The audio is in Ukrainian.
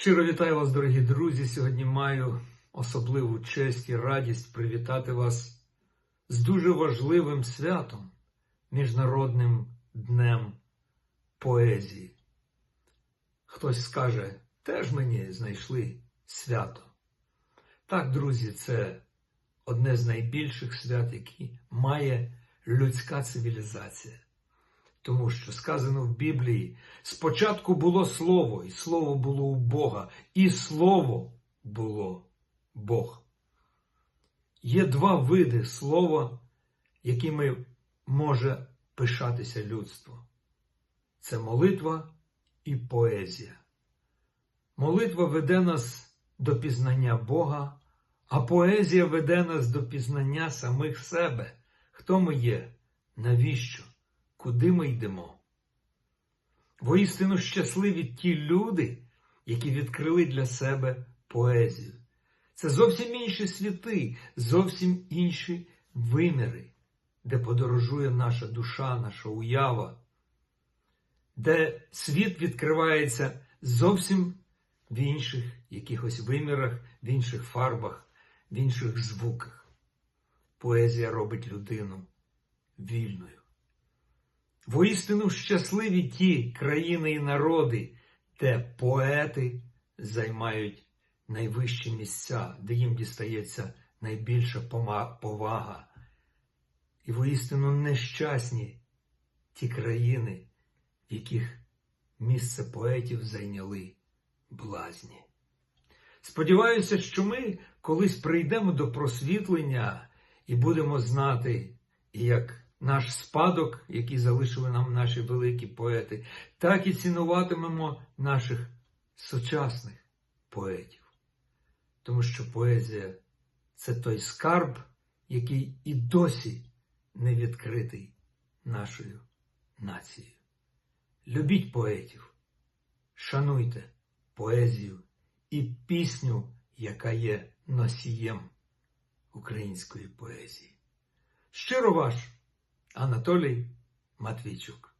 Щиро вітаю вас, дорогі друзі. Сьогодні маю особливу честь і радість привітати вас з дуже важливим святом Міжнародним днем поезії. Хтось скаже, теж мені знайшли свято. Так, друзі, це одне з найбільших свят, які має людська цивілізація. Тому що сказано в Біблії: спочатку було слово, і слово було у Бога, і слово було Бог. Є два види слова, якими може пишатися людство. Це молитва і поезія. Молитва веде нас до пізнання Бога, а поезія веде нас до пізнання самих себе, хто ми є, навіщо куди ми йдемо. Воістину щасливі ті люди, які відкрили для себе поезію. Це зовсім інші світи, зовсім інші виміри, де подорожує наша душа, наша уява, де світ відкривається зовсім в інших якихось вимірах, в інших фарбах, в інших звуках. Поезія робить людину вільною. Воістину щасливі ті країни і народи, де поети займають найвищі місця, де їм дістається найбільша повага. І воістину нещасні ті країни, в яких місце поетів зайняли блазні. Сподіваюся, що ми колись прийдемо до просвітлення і будемо знати, як наш спадок, який залишили нам наші великі поети, так і цінуватимемо наших сучасних поетів. Тому що поезія це той скарб, який і досі не відкритий нашою нацією. Любіть поетів, шануйте поезію і пісню, яка є носієм української поезії. Щиро ваш Анатолій Матвійчук.